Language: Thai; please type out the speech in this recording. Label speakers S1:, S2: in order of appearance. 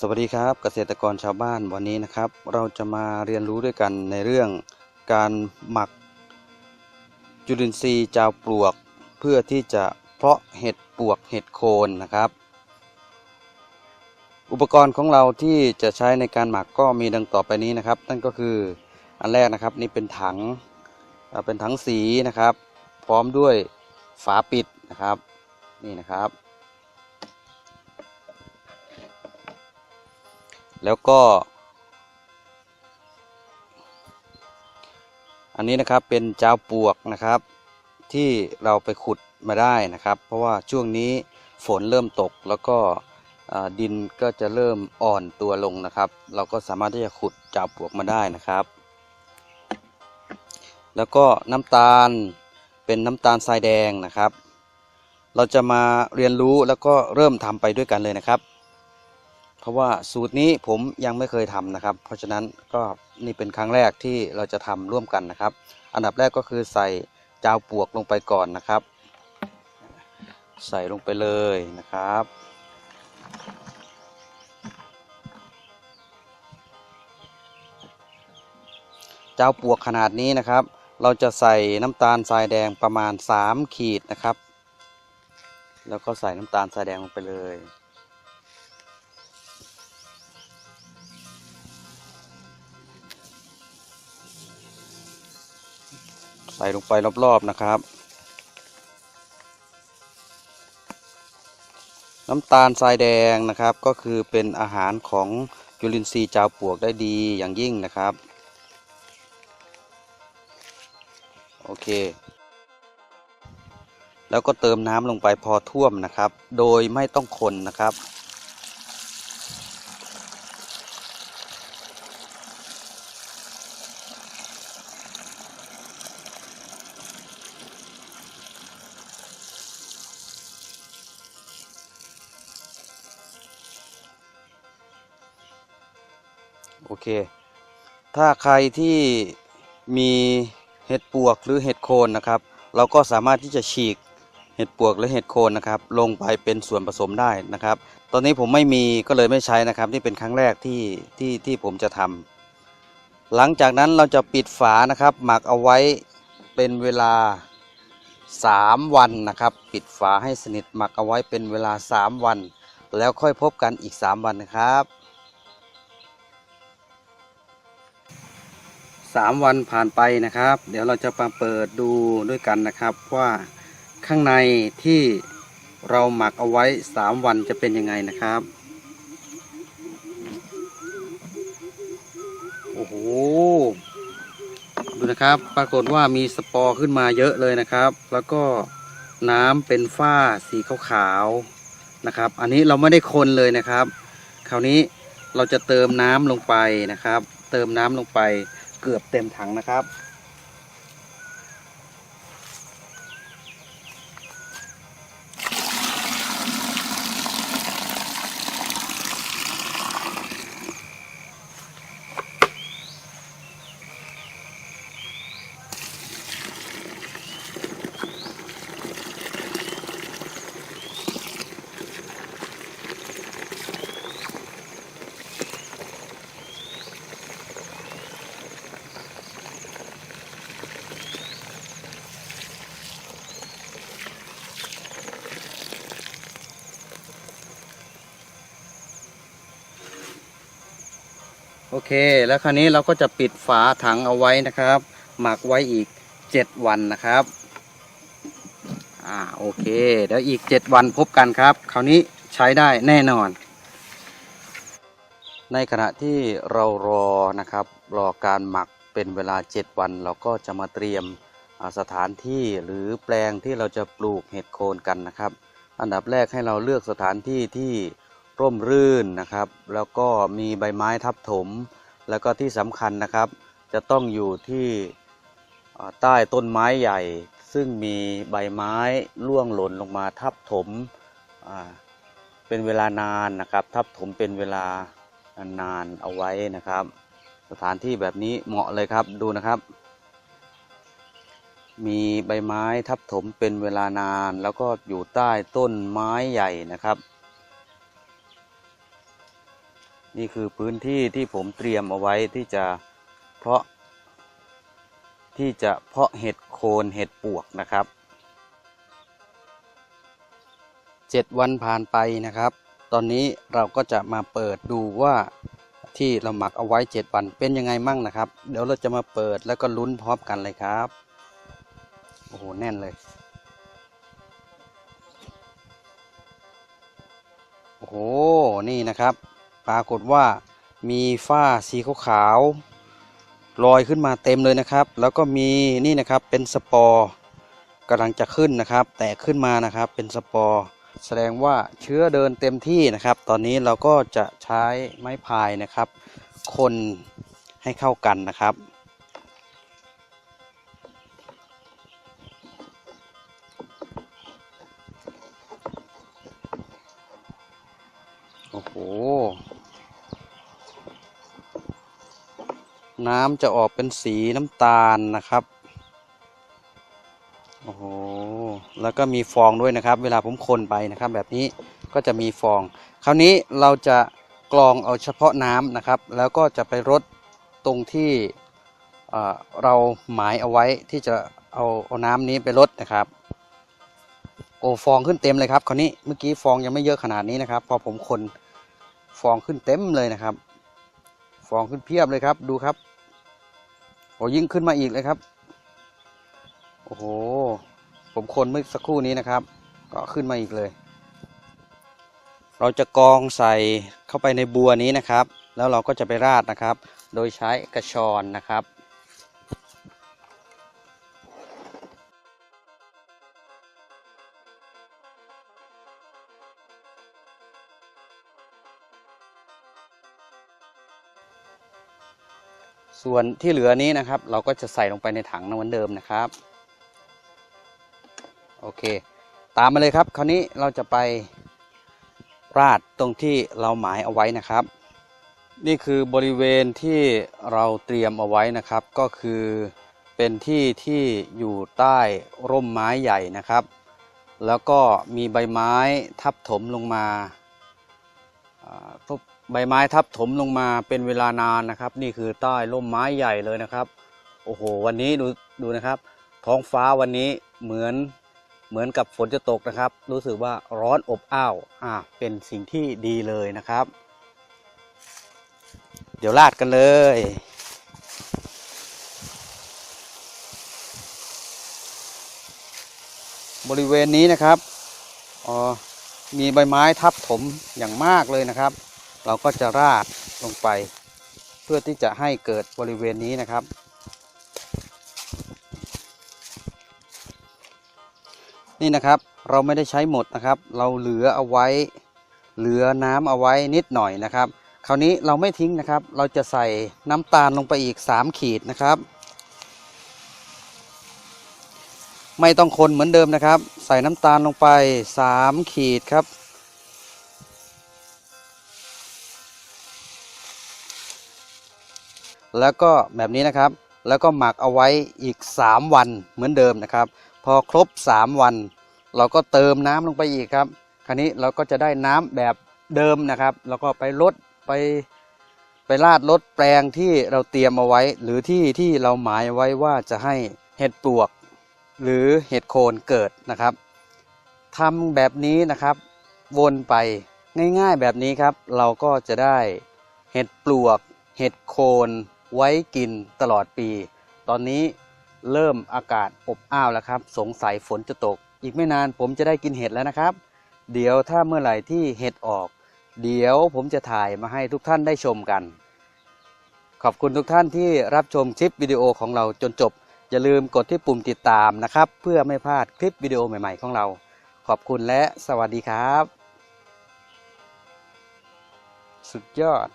S1: สวัสดีครับเกษตรกรชาวบ้านวันนี้นะครับ เราจะมาเรียนรู้ด้วยกันในเรื่องการหมักจุลินทรีย์จาวปลวก เพื่อที่จะเพาะเห็ดปลวกเห็ดโคนนะครับ อุปกรณ์ของเราที่จะใช้ในการหมักก็มีดังต่อไปนี้นะครับ นั่นก็คืออันแรกนะครับนี่เป็นถังเป็นถังสีนะครับ พร้อมด้วยฝาปิดนะครับนี่นะครับ แล้วก็ อันนี้นะครับเป็นเจ้าปวกนะครับ ที่เราไปขุดมาได้นะครับ เพราะว่าช่วงนี้ฝนเริ่มตกแล้วก็ดินก็จะเริ่มอ่อนตัวลงนะครับ เราก็สามารถที่จะขุดเจ้าปวกมาได้นะครับ แล้วก็น้ำตาลเป็นน้ำตาลทรายแดงนะครับ เราจะมาเรียนรู้แล้วก็เริ่มทำไปด้วยกันเลยนะครับ ราะว่าสูตรนี้ผมยังไม่เคยทำนะครับ เพราะฉะนั้นก็นี่เป็นครั้งแรกที่เราจะทำร่วมกันนะครับ อันดับแรกก็คือใส่จาวปวกลงไปก่อนนะครับ ใส่ลงไปเลยนะครับเจ้าปวกขนาดนี้นะครับ เราจะใส่น้ำตาลทรายแดงประมาณ 3 ขีดนะครับ แล้วก็ใส่น้ำตาลทรายแดงลงไปเลย ใส่ลงไปรอบๆนะครับ น้ำตาลทรายแดงนะครับ ก็คือเป็นอาหารของจุลินทรีย์จาวปวกได้ดีอย่างยิ่งนะครับ โอเค แล้วก็เติมน้ำลงไปพอท่วมนะครับ โดยไม่ต้องคนนะครับ โอเค ถ้าใครที่มีเห็ดปวกหรือเห็ดโคนนะครับ เราก็สามารถที่จะฉีกเห็ดปวกหรือเห็ดโคนนะครับ ลงไปเป็นส่วนผสมได้นะครับ ตอนนี้ผมไม่มีก็เลยไม่ใช้นะครับ นี่เป็นครั้งแรกที่ที่ที่ผมจะทำหลังจากนั้นเราจะปิดฝานะครับ หมักเอาไว้เป็นเวลา 3 วันนะครับ ปิดฝาให้สนิทหมักเอาไว้เป็นเวลา 3 วัน แล้วค่อยพบกันอีก 3 วันนะครับ สามวันผ่านไปนะครับ เดี๋ยวเราจะมาเปิดดูด้วยกันนะครับ ว่าข้างในที่เราหมักเอาไว้สามวันจะเป็นยังไงนะครับ โอ้โห ดูนะครับ ปรากฏว่ามีสปอร์ขึ้นมาเยอะเลยนะครับ แล้วก็น้ำเป็นฝ้าสีขาวๆนะครับ อันนี้เราไม่ได้คนเลยนะครับ คราวนี้เราจะเติมน้ำลงไปนะครับ เติมน้ำลงไป เกือบเต็มถังนะครับ อเค แล้วคราวนี้เราก็จะปิดฝาถังเอาไว้นะครับ หมักไว้อีก 7 วันนะครับ อ่า โอเค เดี๋ยวอีก 7 วันพบกันครับ คราวนี้ใช้ได้แน่นอน ในขณะที่เรารอนะครับ รอการหมักเป็นเวลา 7 วัน เราก็จะมาเตรียมสถานที่หรือแปลงที่เราจะปลูกเห็ดโคนกันนะครับ อันดับแรกให้เราเลือกสถานที่ที่ ร่มรื่นนะครับ แล้วก็มีใบไม้ทับถม แล้วก็ที่สำคัญนะครับ จะต้องอยู่ที่ใต้ต้นไม้ใหญ่ ซึ่งมีใบไม้ร่วงหล่นลงมาทับถมเป็นเวลานานนะครับ ทับถมเป็นเวลานานเอาไว้นะครับ สถานที่แบบนี้เหมาะเลยครับดูนะครับ มีใบไม้ทับถมเป็นเวลานาน แล้วก็อยู่ใต้ต้นไม้ใหญ่นะครับ นี่คือพื้นที่ที่ผมเตรียมเอาไว้ที่จะเพาะ ที่จะเพาะเห็ดโคนเห็ดปวกนะครับเจ็ดวันผ่านไปนะครับ ตอนนี้เราก็จะมาเปิดดูว่าที่เราหมักเอาไว้เจ็ดวันเป็นยังไงมั่งนะครับ เดี๋ยวเราจะมาเปิดแล้วก็ลุ้นพร้อมกันเลยครับ โอ้โห แน่นเลย โอ้โห นี่นะครับ ปรากฏว่ามีฝ้าสีขาวๆลอยขึ้นมาเต็มเลยนะครับ แล้วก็มีนี่นะครับเป็นสปอร์กำลังจะขึ้นนะครับ แตกขึ้นมานะครับเป็นสปอร์แสดงว่าเชื้อเดินเต็มที่นะครับ ตอนนี้เราก็จะใช้ไม้พายนะครับ คนให้เข้ากันนะครับ โอ้โห น้ำจะออกเป็นสีน้ำตาลนะครับ โอ้โห แล้วก็มีฟองด้วยนะครับ เวลาผมคนไปนะครับ แบบนี้ก็จะมีฟอง คราวนี้เราจะกรองเอาเฉพาะน้ำนะครับ แล้วก็จะไปรดตรงที่เราหมายเอาไว้ที่จะเอาเอาน้ำนี้ไปรดนะครับโอ้ฟองขึ้นเต็มเลยครับคราวนี้เมื่อกี้ฟองยังไม่เยอะขนาดนี้นะครับ พอผมคนฟองขึ้นเต็มเลยนะครับ ฟองขึ้นเพียบเลยครับดูครับ โอ้ยิ่งขึ้นมาอีกเลยครับ โอ้โห ผมคนเมื่อสักครู่นี้นะครับ ก็ขึ้นมาอีกเลย เราจะกองใส่เข้าไปในบัวนี้นะครับ แล้วเราก็จะไปราดนะครับ โดยใช้กระชอนนะครับ ส่วนที่เหลือนี้นะครับ เราก็จะใส่ลงไปในถังเหมือนเดิมนะครับ โอเค ตามมาเลยครับ คราวนี้เราจะไปราดตรงที่เราหมายเอาไว้นะครับ นี่คือบริเวณที่เราเตรียมเอาไว้นะครับ ก็คือเป็นที่ที่อยู่ใต้ร่มไม้ใหญ่นะครับ แล้วก็มีใบไม้ทับถมลงมา อ่าทุบใบไม้ทับถมลงมาเป็นเวลานานนะครับ นี่คือใต้ร่มไม้ใหญ่เลยนะครับ โอ้โห วันนี้ดูดูนะครับ ท้องฟ้าวันนี้เหมือนเหมือนกับฝนจะตกนะครับ รู้สึกว่าร้อนอบอ้าวอ่าเป็นสิ่งที่ดีเลยนะครับ เดี๋ยวราดกันเลยบริเวณนี้นะครับ อ๋อ มีใบไม้ทับถมอย่างมากเลยนะครับ เราก็จะราดลงไป เพื่อที่จะให้เกิดบริเวณนี้นะครับ นี่นะครับเราไม่ได้ใช้หมดนะครับ เราเหลือเอาไว้ เหลือน้ำเอาไว้นิดหน่อยนะครับ คราวนี้เราไม่ทิ้งนะครับ เราจะใส่น้ำตาลลงไปอีก 3 ขีดนะครับ ไม่ต้องคนเหมือนเดิมนะครับ ใส่น้ำตาลลงไป 3 ขีดครับ แล้วก็แบบนี้นะครับ แล้วก็หมักเอาไว้อีก 3 วันเหมือนเดิมนะครับ พอครบ 3 วัน เราก็เติมน้ำลงไปอีกครับ คราวนี้เราก็จะได้น้ำแบบเดิมนะครับ แล้วก็ไปลดไปไปราดลดแปลงที่เราเตรียมเอาไว้ หรือที่ที่เราหมายไว้ว่าจะให้เห็ดปลวก หรือเห็ดโคนเกิดนะครับทำแบบนี้นะครับวนไปง่ายๆแบบนี้ครับ เราก็จะได้เห็ดปลวก เห็ดโคนไว้กินตลอดปี ตอนนี้เริ่มอากาศอบอ้าวแล้วครับ สงสัยฝนจะตก อีกไม่นานผมจะได้กินเห็ดแล้วนะครับ เดี๋ยวถ้าเมื่อไหร่ที่เห็ดออก เดี๋ยวผมจะถ่ายมาให้ทุกท่านได้ชมกัน ขอบคุณทุกท่านที่รับชมคลิปวิดีโอของเราจนจบ อย่าลืมกดที่ปุ่มติดตามนะครับ เพื่อไม่พลาดคลิปวิดีโอใหม่ ๆ ของเรา ขอบคุณและสวัสดีครับ สุดยอด